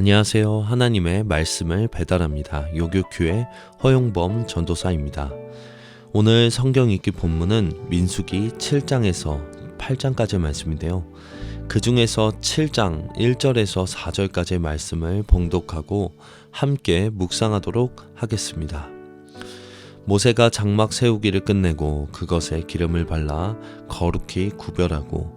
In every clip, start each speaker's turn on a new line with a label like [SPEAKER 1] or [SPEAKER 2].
[SPEAKER 1] 안녕하세요. 하나님의 말씀을 배달합니다. 요교교회 허용범 전도사입니다. 오늘 성경 읽기 본문은 민수기 7장에서 8장까지의 말씀인데요. 그 중에서 7장 1절에서 4절까지의 말씀을 봉독하고 함께 묵상하도록 하겠습니다. 모세가 장막 세우기를 끝내고 그것에 기름을 발라 거룩히 구별하고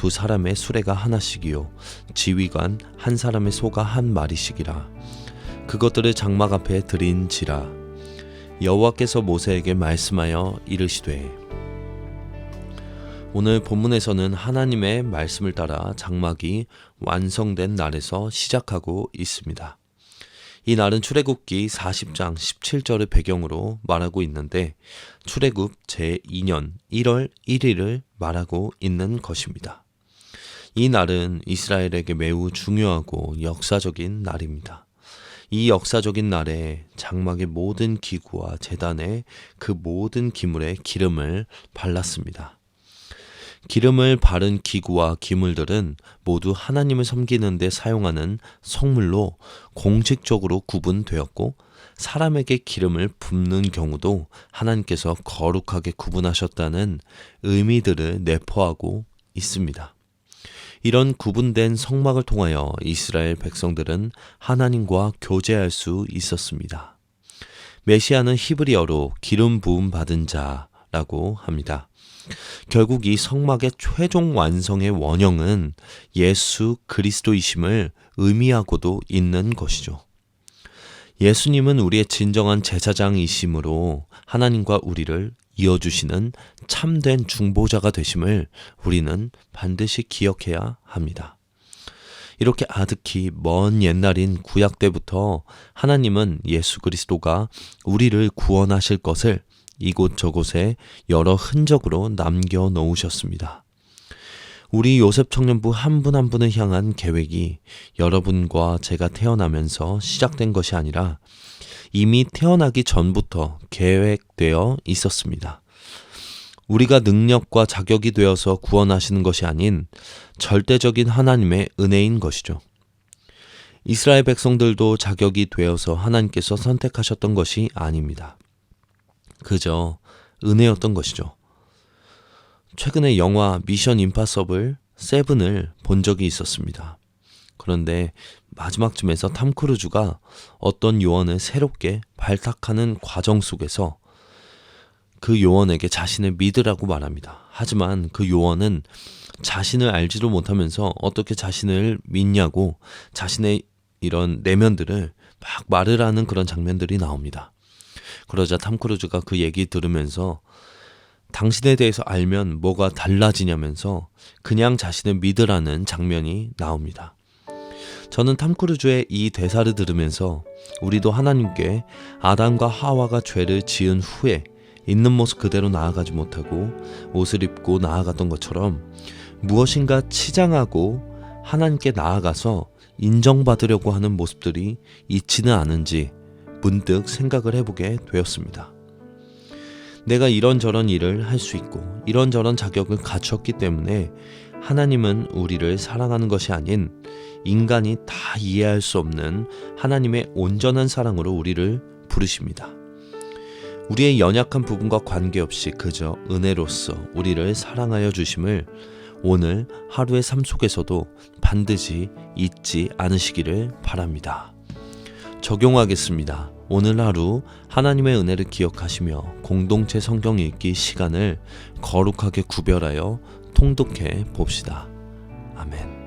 [SPEAKER 1] 두 사람의 수레가 하나씩이요 지휘관 한 사람의 소가 한 마리씩이라 그것들을 장막 앞에 드린지라 여호와께서 모세에게 말씀하여 이르시되 오늘 본문에서는 하나님의 말씀을 따라 장막이 완성된 날에서 시작하고 있습니다. 이 날은 출애굽기 40장 17절을 배경으로 말하고 있는데 출애굽 제2년 1월 1일을 말하고 있는 것입니다. 이 날은 이스라엘에게 매우 중요하고 역사적인 날입니다. 이 역사적인 날에 장막의 모든 기구와 재단에 그 모든 기물에 기름을 발랐습니다. 기름을 바른 기구와 기물들은 모두 하나님을 섬기는데 사용하는 성물로 공식적으로 구분되었고 사람에게 기름을 붓는 경우도 하나님께서 거룩하게 구분하셨다는 의미들을 내포하고 있습니다. 이런 구분된 성막을 통하여 이스라엘 백성들은 하나님과 교제할 수 있었습니다. 메시아는 히브리어로 기름 부음 받은 자라고 합니다. 결국 이 성막의 최종 완성의 원형은 예수 그리스도이심을 의미하고도 있는 것이죠. 예수님은 우리의 진정한 제사장이심으로 하나님과 우리를 이어주시는 참된 중보자가 되심을 우리는 반드시 기억해야 합니다. 이렇게 아득히 먼 옛날인 구약 때부터 하나님은 예수 그리스도가 우리를 구원하실 것을 이곳 저곳에 여러 흔적으로 남겨 놓으셨습니다. 우리 요셉 청년부 한 분 한 분을 향한 계획이 여러분과 제가 태어나면서 시작된 것이 아니라 이미 태어나기 전부터 계획되어 있었습니다. 우리가 능력과 자격이 되어서 구원하시는 것이 아닌 절대적인 하나님의 은혜인 것이죠. 이스라엘 백성들도 자격이 되어서 하나님께서 선택하셨던 것이 아닙니다. 그저 은혜였던 것이죠. 최근에 영화 미션 임파서블 세븐을 본 적이 있었습니다. 그런데 마지막쯤에서 탐 크루즈가 어떤 요원을 새롭게 발탁하는 과정 속에서 그 요원에게 자신을 믿으라고 말합니다. 하지만 그 요원은 자신을 알지도 못하면서 어떻게 자신을 믿냐고 자신의 이런 내면들을 막 말을 하는 그런 장면들이 나옵니다. 그러자 탐 크루즈가 그 얘기 들으면서 당신에 대해서 알면 뭐가 달라지냐면서 그냥 자신을 믿으라는 장면이 나옵니다. 저는 탐 크루즈의 이 대사를 들으면서 우리도 하나님께 아담과 하와가 죄를 지은 후에 있는 모습 그대로 나아가지 못하고 옷을 입고 나아갔던 것처럼 무엇인가 치장하고 하나님께 나아가서 인정받으려고 하는 모습들이 있지는 않은지 문득 생각을 해보게 되었습니다. 내가 이런저런 일을 할 수 있고 이런저런 자격을 갖췄기 때문에 하나님은 우리를 사랑하는 것이 아닌 인간이 다 이해할 수 없는 하나님의 온전한 사랑으로 우리를 부르십니다. 우리의 연약한 부분과 관계없이 그저 은혜로서 우리를 사랑하여 주심을 오늘 하루의 삶 속에서도 반드시 잊지 않으시기를 바랍니다. 적용하겠습니다. 오늘 하루 하나님의 은혜를 기억하시며 공동체 성경 읽기 시간을 거룩하게 구별하여 통독해 봅시다. 아멘.